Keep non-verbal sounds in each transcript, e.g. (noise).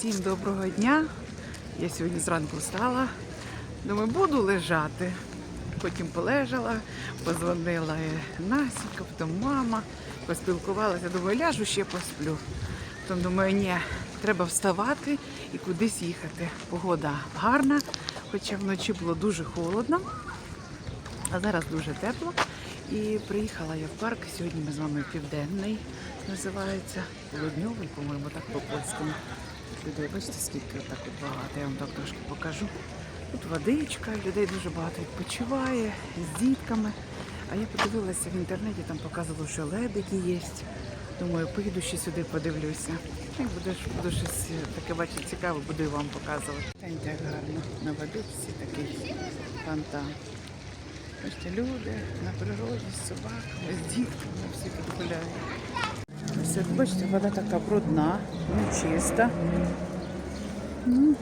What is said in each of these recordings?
Всім доброго дня. Я сьогодні зранку встала. Думаю, буду лежати. Потім полежала, позвонила Насіка, потім мама, поспілкувалася. Думаю, ляжу ще посплю. Потім думаю, ні, треба вставати і кудись їхати. Погода гарна, хоча вночі було дуже холодно, а зараз дуже тепло. І приїхала я в парк. Сьогодні ми з вами південний називається. Полудньовий, по-моєму, так по-польському. Людей, бачите, скільки так от багато. Я вам так трошки покажу. Тут водичка, людей дуже багато відпочиває з дітками. А я подивилася в інтернеті, там показувало, що лебеді є. Думаю, поїду ще сюди, подивлюся. Як буде, буду щось таке бачити цікаве, буду вам показувати. Як гарно на водичці такий фонтан. Бачите, люди на природі з собаками, з дітками, всі тут гуляють. От бачите, вода така брудна, не чиста. Ну,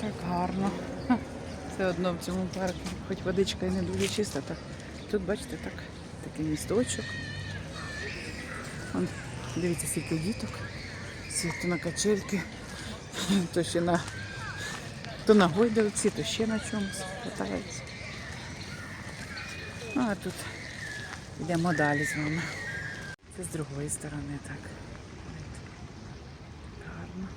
так гарно. Все одно в цьому парку, хоч водичка і не дуже чиста, так тут, бачите, так, такий місточок. Вон, дивіться, скільки діток. Всі то на качельки, то ще на, то на гойдалці, то ще на чомусь катаються. Ну, а тут йдемо далі з вами. Це з другої сторони так. Гарно.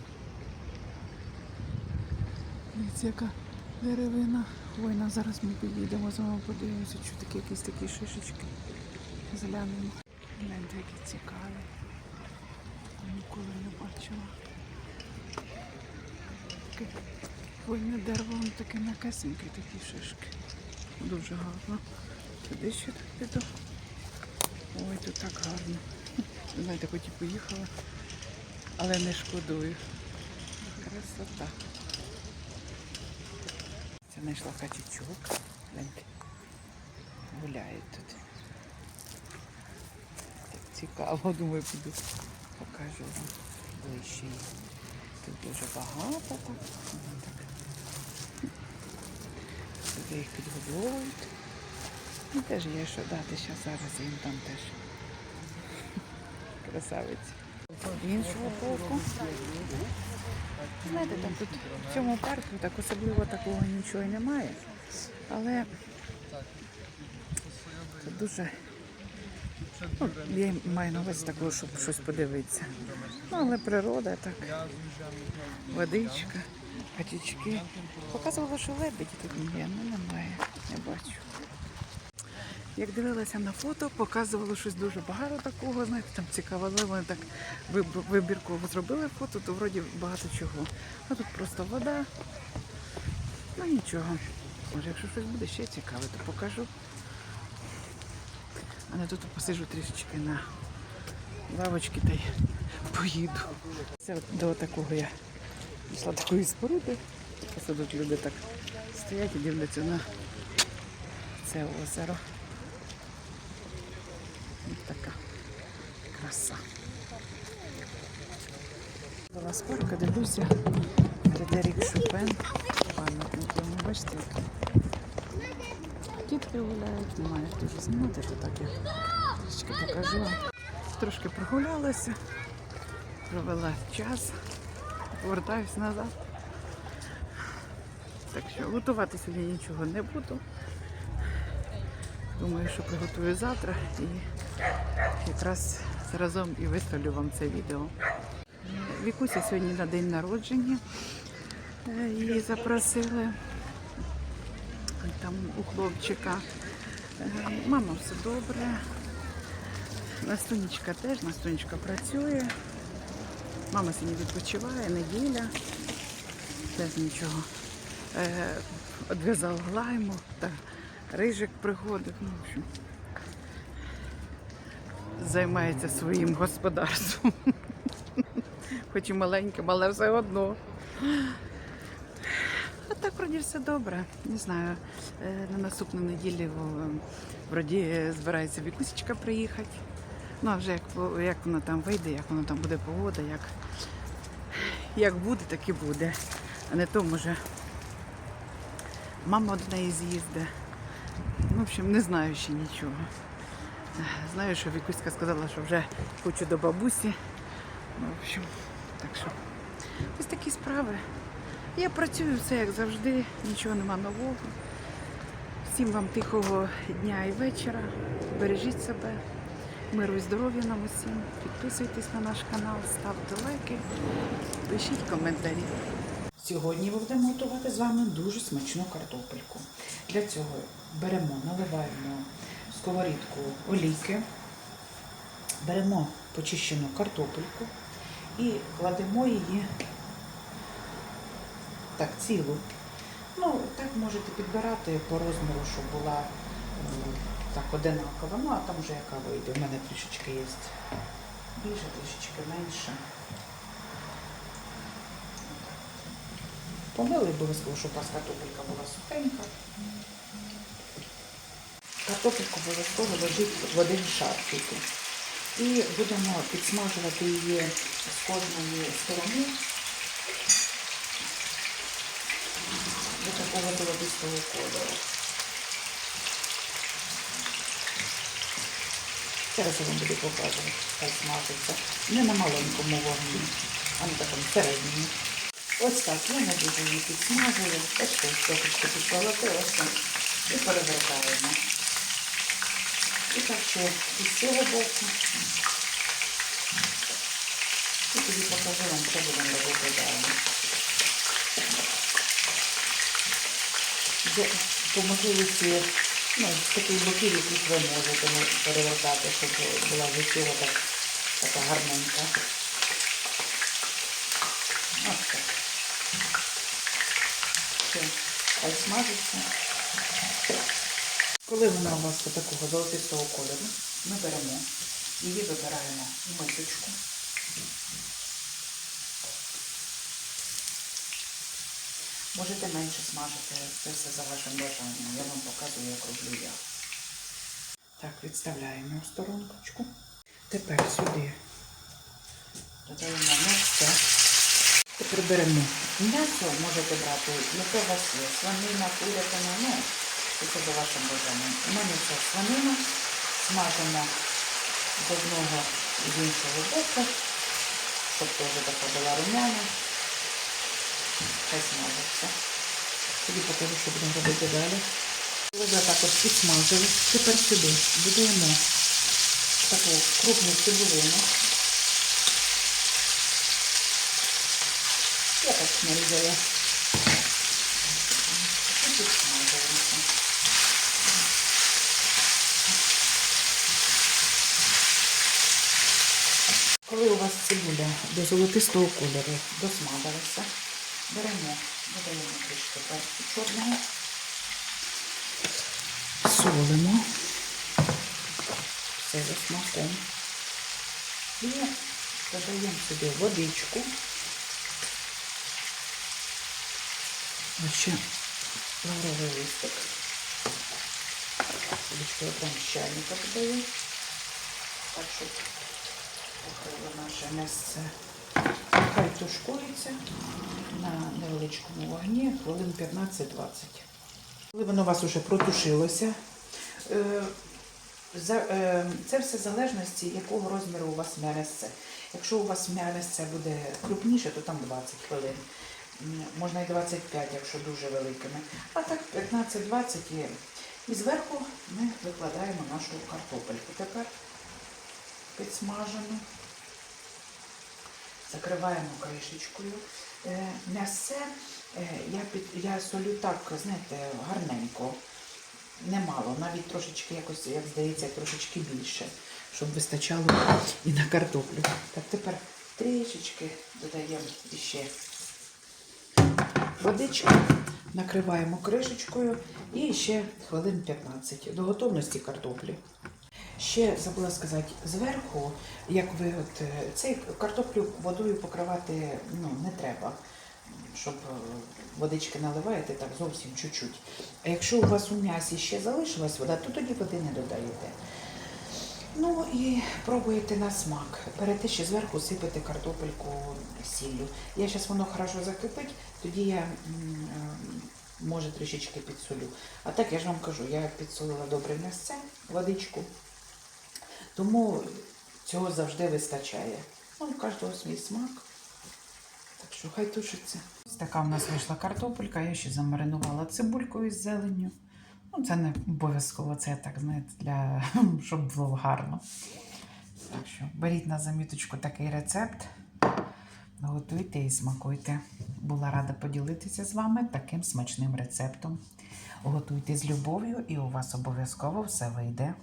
Дивіться, яка деревина. Хвойна. Зараз ми підійдемо з вами подивимося, що такі якісь такі шишечки. Зглянемо. Гляньте, які цікаві. Ніколи не бачила. Таке хвойне дерево, воно таке м'якесеньке, такі шишки. Дуже гарно. Сюди ще так піду. Ой, тут так гарно. Знаєте, хоч і поїхала, але не шкодую. Красота. Це знайшла качечок. Гляньте. Гуляють тут. Так цікаво, думаю, піду. Покажу вам ближче. Тут дуже багато так. Так. Їх підгодовують. Ну, теж є що дати, ще зараз їм там теж. Красавиці. Іншого боку. Знаєте, там тут в цьому парку так особливо такого нічого і немає. Але тут дуже ну, я маю на увазі такого, щоб щось подивитися. Ну, але природа так, водичка, качечки. Показувала, що лебеді тут є, ну немає, не бачу. Як дивилася на фото, показувало щось дуже багато такого, знаєте, там цікаво, але вони так виб- вибірково зробили фото, то вроді багато чого. А тут просто вода. Ну нічого. Може, якщо щось буде ще цікаве, то покажу. А не тут посиджу трішечки на лавочці та й поїду. Це до такого я пішла такої споруди. Просто люди так стоять і дивляться на це озеро. Ось така краса. Була з парка, дивлюся. Фредерік Шопен. Пам'ятник йому, бачите, дітки гуляють, немає вже знімати, то так я трішки покажу. Трошки прогулялася, провела час, повертаюсь назад. Так що готувати сьогодні нічого не буду. Думаю, що приготую завтра і якраз разом і виставлю вам це відео. Вікуся сьогодні на день народження. Е, Її запросили там у хлопчика. Е, Мама все добре. Настунечка теж, Настунечка працює. Мама сьогодні відпочиває, неділя. Без нічого. Е, Одв'язав глайму, та рижик приходив. Ну, в займається своїм господарством. Хоч і маленьким, але все одно. А так вроді все добре. Не знаю. е, На наступну неділю вроді е, збирається Вікусечка приїхати. Ну а вже як, як воно там вийде, як воно там буде погода, як, як буде, так і буде. А не то може мама до неї з'їзде. Ну, в общем, не знаю ще нічого. Знаю, що Вікуська сказала, що вже хочу до бабусі. Ну, в общем, так що ось такі справи. Я працюю все як завжди, нічого нема нового. Всім вам тихого дня і вечора. Бережіть себе. Миру і здоров'я нам усім. Підписуйтесь на наш канал, ставте лайки, пишіть коментарі. Сьогодні ми будемо готувати з вами дуже смачну картопельку. Для цього беремо, наливаємо сковорідку олійки, беремо почищену картопельку і кладемо її так цілу. Ну, так можете підбирати по розміру, щоб була так одинакова. Ну, а там вже яка вийде. У мене трішечки є більше, трішечки менше. Помили обов'язково, щоб у вас картопелька була сухенька. Картопельку обов'язково ложіть в один шар тільки. І будемо підсмажувати її з кожної сторони до такого золотистого кольору. Зараз я вам буду показувати, як смажиться. Не на маленькому вогні, а на такому середньому. Ось так, я не дуже її підсмажую. Бачите, трохи підколотилося і перевертаємо. І ще із цього боку. І тоді покажу вам, що будемо робити далі. По можливості, ну, з таких боків, яких ви можете перевертати, щоб була цього так, така гарненька. Ось так. Все, смажиться. Коли вона у вас такого золотистого кольору, ми беремо її вибираємо в мисочку. Можете менше смажити, це все за вашим бажанням. Я вам показую, як роблю я. Так, відставляємо в стороночку. Тепер сюди додаємо м'ясо. Тепер беремо м'ясо, можете брати, яке у вас є. Свинина, курятина, ну, це за вашим бажанням. У мене це свинина. Смажимо з одного і з іншого боку, щоб теж така була румяна. Хай смажиться. Тоді покажу, що будемо робити далі. Вже також підсмажили. Тепер сюди додаємо таку крупну цибулину. Я так нарізала. І підсмажилися. Коли у вас цибуля до золотистого кольору досмажилася, беремо, додаємо трішки перцю чорного, солимо все за смаком і додаємо сюди водичку. Ось ще лавровий листик. Водичку я прям з додаю. Так, щоб покрило наше місце. Хай тушкується на невеличкому вогні хвилин 15-20. Коли воно у вас вже протушилося, е, е, це все в залежності, якого розміру у вас м'ясце. Якщо у вас м'ясце буде крупніше, то там 20 хвилин. Можна і 25, якщо дуже великими. А так 15-20 і, і зверху ми викладаємо нашу картопельку. Тепер підсмажену. Закриваємо кришечкою. Е, М'ясце е, я, під, я солю так, знаєте, гарненько. Немало, навіть трошечки якось, як здається, трошечки більше, щоб вистачало і на картоплю. Так, тепер трішечки додаємо ще водички, накриваємо кришечкою і ще хвилин 15 до готовності картоплі. Ще забула сказати, зверху, як ви от е, цей картоплю водою покривати ну, не треба, щоб е, водички наливаєте так зовсім чуть-чуть. А якщо у вас у м'ясі ще залишилась вода, то тоді води не додаєте. Ну і пробуєте на смак. Берете ще зверху сипете картопельку сіллю. Я зараз воно хорошо закипить, тоді я е, може трішечки підсолю. А так я ж вам кажу, я підсолила добре м'ясце, водичку. Тому цього завжди вистачає. Ну, у кожного свій смак. Так що хай тушиться. Ось така в нас вийшла картопелька, я ще замаринувала цибулькою з зеленню. Ну, це не обов'язково, це так, знаєте, для (laughs) щоб було гарно. Так що беріть на заміточку такий рецепт. Готуйте і смакуйте. Була рада поділитися з вами таким смачним рецептом. Готуйте з любов'ю, і у вас обов'язково все вийде.